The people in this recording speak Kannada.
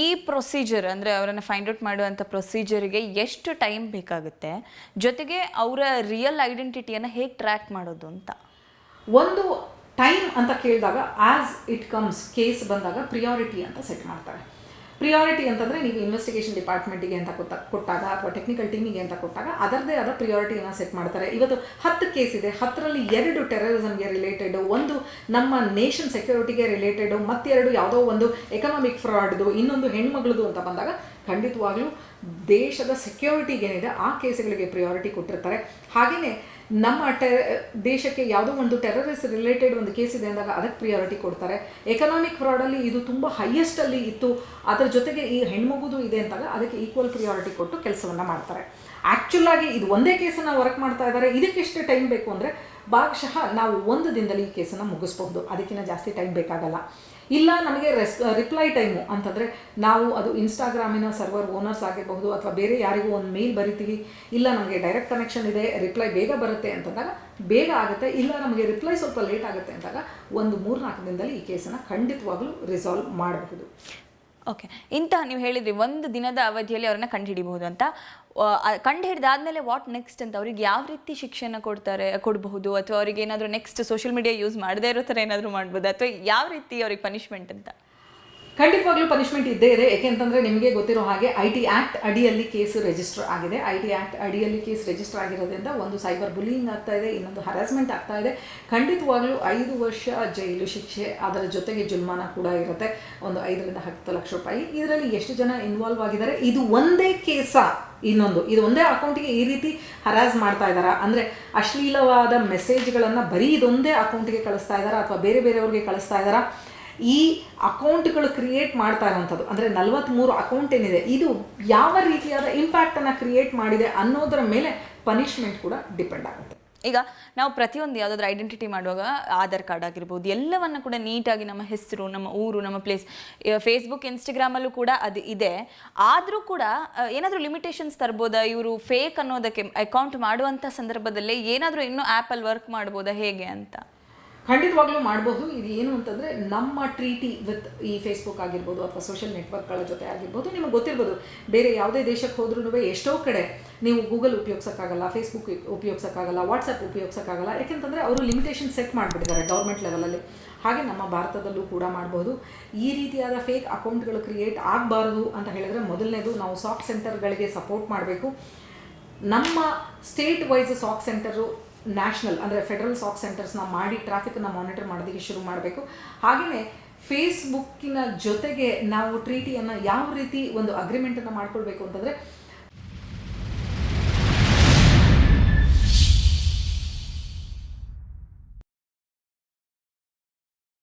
ಈ ಪ್ರೊಸೀಜರ್ ಅಂದರೆ ಅವರನ್ನು ಫೈಂಡ್ ಔಟ್ ಮಾಡುವಂಥ ಪ್ರೊಸೀಜರ್ಗೆ ಎಷ್ಟು ಟೈಮ್ ಬೇಕಾಗುತ್ತೆ? ಜೊತೆಗೆ ಅವರ ರಿಯಲ್ ಐಡೆಂಟಿಟಿಯನ್ನು ಹೇಗೆ ಟ್ರ್ಯಾಕ್ ಮಾಡೋದು ಅಂತ. ಒಂದು ಟೈಮ್ ಅಂತ ಕೇಳಿದಾಗ ಆಸ್ ಇಟ್ ಕಮ್ಸ್ ಕೇಸ್ ಬಂದಾಗ ಪ್ರಿಯಾರಿಟಿ ಅಂತ ಸೆಟ್ ಮಾಡ್ತಾರೆ. ಪ್ರಿಯಾರಿಟಿ ಅಂತಂದರೆ ನೀವು ಇನ್ವೆಸ್ಟಿಗೇಷನ್ ಡಿಪಾರ್ಟ್ಮೆಂಟಿಗೆ ಅಂತ ಕೊಟ್ಟ, ಕೊಟ್ಟಾಗ ಅಥವಾ ಟೆಕ್ನಿಕಲ್ ಟೀಮಿಗೆ ಅಂತ ಕೊಟ್ಟಾಗ ಅದರದೇ ಆದ ಪ್ರಿಯಾರಿಟಿಯನ್ನು ಸೆಟ್ ಮಾಡ್ತಾರೆ. ಇವತ್ತು ಹತ್ತು ಕೇಸ್ ಇದೆ, ಹತ್ತರಲ್ಲಿ ಎರಡು ಟೆರರಿಸಮ್ಗೆ ರಿಲೇಟೆಡ್ ಒಂದು ನಮ್ಮ ನೇಷನ್ ಸೆಕ್ಯೂರಿಟಿಗೆ ರಿಲೇಟೆಡ್ ಮತ್ತೆರಡು ಯಾವುದೋ ಒಂದು ಎಕನಾಮಿಕ್ ಫ್ರಾಡ್ದು ಇನ್ನೊಂದು ಹೆಣ್ಮಗಳದು ಅಂತ ಬಂದಾಗ ಖಂಡಿತವಾಗ್ಲೂ ದೇಶದ ಸೆಕ್ಯೂರಿಟಿಗೆ ಏನಿದೆ, ಆ ಕೇಸ್ಗಳಿಗೆ ಪ್ರಿಯಾರಿಟಿ ಕೊಟ್ಟಿರ್ತಾರೆ. ಹಾಗೆಯೇ ನಮ್ಮ ಟೆ ದೇಶಕ್ಕೆ ಯಾವುದೋ ಒಂದು ಟೆರರಿಸ್ಟ್ ರಿಲೇಟೆಡ್ ಒಂದು ಕೇಸ್ ಇದೆ ಅಂದಾಗ ಅದಕ್ಕೆ ಪ್ರಿಯಾರಿಟಿ ಕೊಡ್ತಾರೆ. ಎಕನಾಮಿಕ್ ಫ್ರಾಡಲ್ಲಿ ಇದು ತುಂಬ ಹೈಯೆಸ್ಟಲ್ಲಿ ಇತ್ತು. ಅದರ ಜೊತೆಗೆ ಈ ಹೆಣ್ಮಗುದು ಇದೆ ಅಂತಾಗ ಅದಕ್ಕೆ ಈಕ್ವಲ್ ಪ್ರಿಯಾರಿಟಿ ಕೊಟ್ಟು ಕೆಲಸವನ್ನು ಮಾಡ್ತಾರೆ. ಆ್ಯಕ್ಚುಲಾಗಿ ಇದು ಒಂದೇ ಕೇಸನ್ನು ವರ್ಕ್ ಮಾಡ್ತಾ ಇದ್ದಾರೆ ಇದಕ್ಕೆ ಎಷ್ಟು ಟೈಮ್ ಬೇಕು ಅಂದರೆ ಭಾಗಶಃ ನಾವು ಒಂದು ದಿನದಲ್ಲಿ ಈ ಕೇಸನ್ನು ಮುಗಿಸ್ಬಹುದು. ಅದಕ್ಕಿಂತ ಜಾಸ್ತಿ ಟೈಮ್ ಬೇಕಾಗಲ್ಲ. ಇಲ್ಲ, ನಮಗೆ ರೆಸ್ ರಿಪ್ಲೈ ಟೈಮು ಅಂತಂದರೆ ನಾವು ಅದು ಇನ್ಸ್ಟಾಗ್ರಾಮಿನ ಸರ್ವರ್ ಓನರ್ಸ್ ಆಗಿರಬಹುದು ಅಥವಾ ಬೇರೆ ಯಾರಿಗೂ ಒಂದು ಮೇಲ್ ಬರಿತೀವಿ. ಇಲ್ಲ, ನಮಗೆ ಡೈರೆಕ್ಟ್ ಕನೆಕ್ಷನ್ ಇದೆ ರಿಪ್ಲೈ ಬೇಗ ಬರುತ್ತೆ ಅಂತಂದಾಗ ಬೇಗ ಆಗುತ್ತೆ. ಇಲ್ಲ, ನಮಗೆ ರಿಪ್ಲೈ ಸ್ವಲ್ಪ ಲೇಟ್ ಆಗುತ್ತೆ ಅಂದಾಗ ಒಂದು ಮೂರ್ನಾಲ್ಕು ದಿನದಲ್ಲಿ ಈ ಕೇಸನ್ನು ಖಂಡಿತವಾಗಲೂ ರಿಸಾಲ್ವ್ ಮಾಡಬಹುದು. ಓಕೆ ಇಂತಹ ನೀವು ಹೇಳಿದ್ರಿ, ಒಂದು ದಿನದ ಅವಧಿಯಲ್ಲಿ ಅವ್ರನ್ನ ಕಂಡುಹಿಡಿಬಹುದು ಅಂತ. ಕಂಡು ಹಿಡಿದಾದ್ಮೇಲೆ ವಾಟ್ ನೆಕ್ಸ್ಟ್ ಅಂತ, ಅವ್ರಿಗೆ ಯಾವ ರೀತಿ ಶಿಕ್ಷಣ ಕೊಡ್ತಾರೆ, ಕೊಡಬಹುದು? ಅಥವಾ ಅವ್ರಿಗೆ ಏನಾದರೂ ನೆಕ್ಸ್ಟ್ ಸೋಷಿಯಲ್ ಮೀಡಿಯಾ ಯೂಸ್ ಮಾಡದೇ ಇರೋ ಥರ ಏನಾದರೂ ಮಾಡ್ಬೋದು? ಅಥವಾ ಯಾವ ರೀತಿ ಅವ್ರಿಗೆ ಪನಿಷ್ಮೆಂಟ್ ಅಂತ? ಖಂಡಿತವಾಗ್ಲೂ ಪನಿಷ್ಮೆಂಟ್ ಇದ್ದೇ ಇದೆ ಏಕೆಂತಂದರೆ ನಿಮಗೆ ಗೊತ್ತಿರೋ ಹಾಗೆ ಐ ಟಿ ಆ್ಯಕ್ಟ್ ಅಡಿಯಲ್ಲಿ ಕೇಸ್ ರಿಜಿಸ್ಟರ್ ಆಗಿದೆ. ಐ ಟಿ ಆ್ಯಕ್ಟ್ ಅಡಿಯಲ್ಲಿ ಕೇಸ್ ರಿಜಿಸ್ಟರ್ ಆಗಿರೋದ್ರಿಂದ ಒಂದು ಸೈಬರ್ ಬುಲಿಂಗ್ ಆಗ್ತಾ ಇದೆ, ಇನ್ನೊಂದು ಹರಾಸ್ಮೆಂಟ್ ಆಗ್ತಾ ಇದೆ. ಖಂಡಿತವಾಗ್ಲೂ ಐದು ವರ್ಷ ಜೈಲು ಶಿಕ್ಷೆ ಅದರ ಜೊತೆಗೆ ಜುಲ್ಮಾನ ಕೂಡ ಇರುತ್ತೆ. ಒಂದು ಐದರಿಂದ ಹತ್ತು ಲಕ್ಷ ರೂಪಾಯಿ. ಇದರಲ್ಲಿ ಎಷ್ಟು ಜನ ಇನ್ವಾಲ್ವ್ ಆಗಿದ್ದಾರೆ? ಇದು ಒಂದೇ ಕೇಸ ಇನ್ನೊಂದು. ಇದು ಒಂದೇ ಅಕೌಂಟಿಗೆ ಈ ರೀತಿ ಹರಾಸ್ ಮಾಡ್ತಾ ಇದ್ದಾರಾ? ಅಂದರೆ ಅಶ್ಲೀಲವಾದ ಮೆಸೇಜ್ಗಳನ್ನು ಬರೀ ಇದೊಂದೇ ಅಕೌಂಟಿಗೆ ಕಳಿಸ್ತಾ ಇದ್ದಾರಾ? ಅಥವಾ ಬೇರೆ ಬೇರೆಯವ್ರಿಗೆ ಕಳಿಸ್ತಾ ಇದ್ದಾರಾ? ಈ ಅಕೌಂಟ್ಗಳು ಕ್ರಿಯೇಟ್ ಮಾಡ್ತಾ ಇರೋವಂಥದ್ದು ಅಂದರೆ ನಲವತ್ತ್ಮೂರು ಅಕೌಂಟ್ ಏನಿದೆ, ಇದು ಯಾವ ರೀತಿಯಾದ ಇಂಪ್ಯಾಕ್ಟನ್ನು ಕ್ರಿಯೇಟ್ ಮಾಡಿದೆ ಅನ್ನೋದರ ಮೇಲೆ ಪನಿಷ್ಮೆಂಟ್ ಕೂಡ ಡಿಪೆಂಡ್ ಆಗುತ್ತೆ. ಈಗ ನಾವು ಪ್ರತಿಯೊಂದು ಯಾವುದಾದ್ರೂ ಐಡೆಂಟಿಟಿ ಮಾಡುವಾಗ ಆಧಾರ್ ಕಾರ್ಡ್ ಆಗಿರ್ಬೋದು, ಎಲ್ಲವನ್ನು ಕೂಡ ನೀಟಾಗಿ ನಮ್ಮ ಹೆಸರು, ನಮ್ಮ ಊರು, ನಮ್ಮ ಪ್ಲೇಸ್ ಫೇಸ್ಬುಕ್ ಇನ್ಸ್ಟಾಗ್ರಾಮಲ್ಲೂ ಕೂಡ ಅದು ಇದೆ. ಆದರೂ ಕೂಡ ಏನಾದರೂ ಲಿಮಿಟೇಷನ್ಸ್ ತರ್ಬೋದಾ? ಇವರು ಫೇಕ್ ಅನ್ನೋದಕ್ಕೆ ಅಕೌಂಟ್ ಮಾಡುವಂಥ ಸಂದರ್ಭದಲ್ಲಿ ಏನಾದರೂ ಇನ್ನೂ ಆ್ಯಪಲ್ಲಿ ವರ್ಕ್ ಮಾಡ್ಬೋದಾ? ಹೇಗೆ ಅಂತ? ಖಂಡಿತವಾಗ್ಲೂ ಮಾಡಬಹುದು ಇದು ಏನು ಅಂತಂದರೆ ನಮ್ಮ ಟ್ರೀಟಿ ವಿತ್ ಈ ಫೇಸ್ಬುಕ್ ಆಗಿರ್ಬೋದು ಅಥವಾ ಸೋಷಿಯಲ್ ನೆಟ್ವರ್ಕ್ಗಳ ಜೊತೆ ಆಗಿರ್ಬೋದು, ನಿಮಗೆ ಗೊತ್ತಿರ್ಬೋದು. ಬೇರೆ ಯಾವುದೇ ದೇಶಕ್ಕೆ ಹೋದ್ರೂ ಎಷ್ಟೋ ಕಡೆ ನೀವು ಗೂಗಲ್ ಉಪಯೋಗಿಸೋಕ್ಕಾಗಲ್ಲ ಫೇಸ್ಬುಕ್ ಉಪಯೋಗಿಸೋಕ್ಕಾಗಲ್ಲ ವಾಟ್ಸಪ್ ಉಪಯೋಗಿಸೋಕ್ಕಾಗಲ್ಲ. ಯಾಕೆಂತಂದರೆ ಅವರು ಲಿಮಿಟೇಷನ್ ಸೆಟ್ ಮಾಡಿಬಿಟ್ಟಿದ್ದಾರೆ ಗೌರ್ಮೆಂಟ್ ಲೆವೆಲಲ್ಲಿ ಹಾಗೆ ನಮ್ಮ ಭಾರತದಲ್ಲೂ ಕೂಡ ಮಾಡಬಹುದು ಈ ರೀತಿಯಾದ ಫೇಕ್ ಅಕೌಂಟ್ಗಳು ಕ್ರಿಯೇಟ್ ಆಗಬಾರದು ಅಂತ ಹೇಳಿದ್ರೆ ಮೊದಲನೇದು ನಾವು ಸಾಫ್ಟ್ ಸೆಂಟರ್ಗಳಿಗೆ ಸಪೋರ್ಟ್ ಮಾಡಬೇಕು. ನಮ್ಮ state wise SOC centre national ಅಂದರೆ ಫೆಡರಲ್ ಸಾಕ್ ಸೆಂಟರ್ಸ್ನ ಮಾಡಿ ಟ್ರಾಫಿಕನ್ನು ಮಾನಿಟರ್ ಮಾಡೋದಕ್ಕೆ ಶುರು ಮಾಡಬೇಕು. ಹಾಗೆಯೇ ಫೇಸ್ಬುಕ್ಕಿನ ಜೊತೆಗೆ ನಾವು ಟ್ರೀಟಿಯನ್ನು ಯಾವ ರೀತಿ ಒಂದು ಅಗ್ರಿಮೆಂಟನ್ನು ಮಾಡಿಕೊಳ್ಬೇಕು ಅಂತಂದರೆ